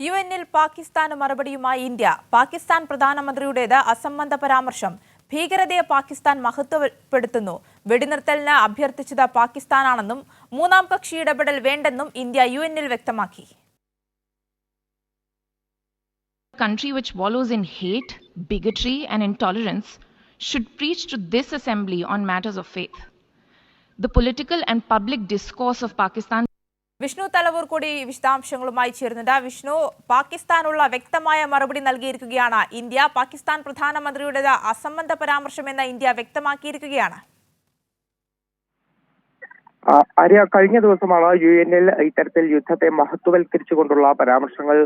U എന്നിൽ പാകിസ്ഥാന് മറുപടിയുമായി ഇന്ത്യ പാകിസ്ഥാൻ പ്രധാനമന്ത്രിയുടേത് അസംബന്ധ പരാമർശം ഭീകരതയെ പാകിസ്ഥാൻ മഹത്വപ്പെടുത്തുന്നു വെടിനിർത്തലിന് അഭ്യർത്ഥിച്ചത് പാകിസ്ഥാനാണെന്നും മൂന്നാം കക്ഷി ഇടപെടൽ വേണ്ടെന്നും ഇന്ത്യ യു എന്നിൽ വ്യക്തമാക്കി country which wallows in hate, bigotry, and intolerance should preach to this assembly on matters of faith. The political and public discourse of Pakistan Vishnu Thalavoor കൂടി വിശദാംശങ്ങളുമായി ചേരുന്നുണ്ട്. വിഷ്ണു പാകിസ്ഥാനുള്ള വ്യക്തമായ മറുപടി നൽകിയിരിക്കുകയാണ് ഇന്ത്യ. പാകിസ്ഥാൻ പ്രധാനമന്ത്രിയുടെ അസംബന്ധ പരാമർശമെന്ന് ഇന്ത്യ വ്യക്തമാക്കിയിരിക്കുകയാണ്. ആര്യ കഴിഞ്ഞ ദിവസമാണ് യു എനിൽ ഇത്തരത്തിൽ യുദ്ധത്തെ മഹത്വവൽക്കരിച്ചുകൊണ്ടുള്ള പരാമർശങ്ങൾ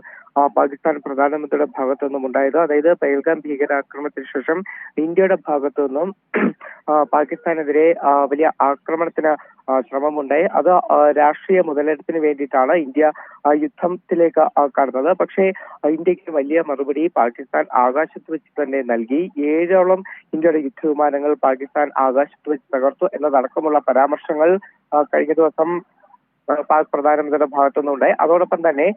പാകിസ്ഥാൻ പ്രധാനമന്ത്രിയുടെ ഭാഗത്തു നിന്നും ഉണ്ടായത്. അതായത് പേൽഗാം ഭീകരാക്രമണത്തിന് ശേഷം ഇന്ത്യയുടെ ഭാഗത്തു നിന്നും പാകിസ്ഥാനെതിരെ വലിയ ആക്രമണത്തിന് ശ്രമമുണ്ടായി. അത് രാഷ്ട്രീയ മുതലെടുപ്പിന് വേണ്ടിയിട്ടാണ് ഇന്ത്യ യുദ്ധത്തിലേക്ക് കടന്നത്. പക്ഷേ ഇന്ത്യയ്ക്ക് വലിയ മറുപടി പാകിസ്ഥാൻ ആകാശത്ത് വെച്ച് തന്നെ നൽകി. ഏഴോളം ഇന്ത്യയുടെ യുദ്ധവിമാനങ്ങൾ പാകിസ്ഥാൻ ആകാശത്ത് വെച്ച് തകർത്തു എന്നതടക്കമുള്ള പരാമർശങ്ങൾ കഴിഞ്ഞ ദിവസം പാക് പ്രധാനമന്ത്രിയുടെ ഭാഗത്തുനിന്നുണ്ടായി. അതോടൊപ്പം തന്നെ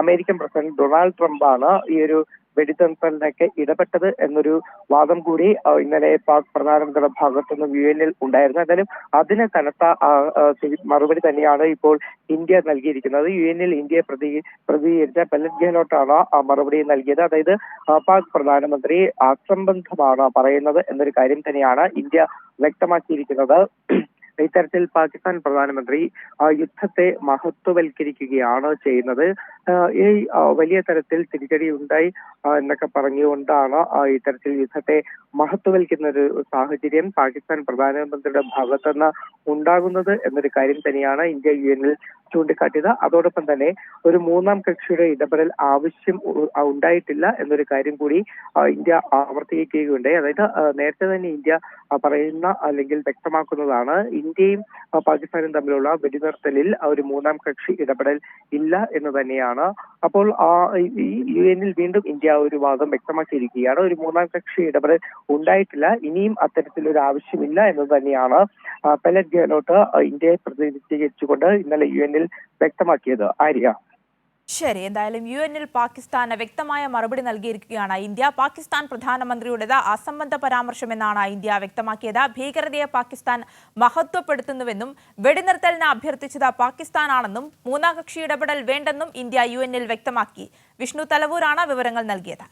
അമേരിക്കൻ പ്രസിഡന്റ് ഡൊണാൾഡ് ട്രംപാണ് ഈ ഒരു വെടിനിർത്തലിനൊക്കെ ഇടപെട്ടത് എന്നൊരു വാദം കൂടി ഇന്നലെ പാക് പ്രധാനമന്ത്രിയുടെ ഭാഗത്തുനിന്ന് യു എനിൽ ഉണ്ടായിരുന്നു. എന്തായാലും അതിന് കനത്ത മറുപടി തന്നെയാണ് ഇപ്പോൾ ഇന്ത്യ നൽകിയിരിക്കുന്നത്. യു എനിൽ ഇന്ത്യയെ പ്രതി പ്രതികരിച്ച പെല്ലറ്റ് ഗെഹ്ലോട്ടാണ് ആ മറുപടി നൽകിയത്. അതായത് പാക് പ്രധാനമന്ത്രി അസംബന്ധമാണ് പറയുന്നത് എന്നൊരു കാര്യം തന്നെയാണ് ഇന്ത്യ വ്യക്തമാക്കിയിരിക്കുന്നത്. ഇത്തരത്തിൽ പാകിസ്ഥാൻ പ്രധാനമന്ത്രി യുദ്ധത്തെ മഹത്വവൽക്കരിക്കുകയാണ് ചെയ്യുന്നത്. ഈ വലിയ തരത്തിൽ തിരിച്ചടി ഉണ്ടായി എന്നൊക്കെ പറഞ്ഞുകൊണ്ടാണ് ഇത്തരത്തിൽ യുദ്ധത്തെ മഹത്വവൽക്കുന്ന ഒരു സാഹചര്യം പാകിസ്ഥാൻ പ്രധാനമന്ത്രിയുടെ ഭാഗത്തുനിന്ന് ഉണ്ടാകുന്നത് എന്നൊരു കാര്യം തന്നെയാണ് ഇന്ത്യ യു എനിൽ ചൂണ്ടിക്കാട്ടിയത്. അതോടൊപ്പം തന്നെ ഒരു മൂന്നാം കക്ഷിയുടെ ഇടപെടൽ ആവശ്യം ഉണ്ടായിട്ടില്ല എന്നൊരു കാര്യം കൂടി ഇന്ത്യ ആവർത്തിക്കുകയുണ്ടായി. അതായത് നേരത്തെ തന്നെ ഇന്ത്യ പറയുന്ന അല്ലെങ്കിൽ വ്യക്തമാക്കുന്നതാണ് ഇന്ത്യയും പാകിസ്ഥാനും തമ്മിലുള്ള വെടിനിർത്തലിൽ ഒരു മൂന്നാം കക്ഷി ഇടപെടൽ ഇല്ല എന്ന് തന്നെയാണ്. അപ്പോൾ യു എനിൽ വീണ്ടും ഇന്ത്യ ഒരു വാദം വ്യക്തമാക്കിയിരിക്കുകയാണ്. ഒരു മൂന്നാം കക്ഷി ഇടപെടൽ ഉണ്ടായിട്ടില്ല. ഇനിയും അത്തരത്തിലൊരു ആവശ്യമില്ല എന്ന് തന്നെയാണ് പല പെലറ്റ് ഗെഹ്ലോട്ട് ഇന്ത്യയെ പ്രതിനിധീകരിച്ചുകൊണ്ട് ഇന്നലെ യു വ്യക്തമാക്കിയത് ആര്യ. ശരി എന്തായാലും യു എന്നിൽ പാകിസ്ഥാന് വ്യക്തമായ മറുപടി നൽകിയിരിക്കുകയാണ്. ഇന്ത്യ പാകിസ്ഥാൻ പ്രധാനമന്ത്രിയുടേത് അസംബന്ധ പരാമർശമെന്നാണ് ഇന്ത്യ വ്യക്തമാക്കിയത്. ഭീകരതയെ പാകിസ്ഥാൻ മഹത്വപ്പെടുത്തുന്നുവെന്നും വെടിനിർത്തലിന് അഭ്യർത്ഥിച്ചത് പാകിസ്ഥാനാണെന്നും മൂന്നാം കക്ഷി ഇടപെടൽ വേണ്ടെന്നും ഇന്ത്യ യു എന്നിൽ വ്യക്തമാക്കി. വിഷ്ണു തലവൂരാണ് വിവരങ്ങൾ നൽകിയത്.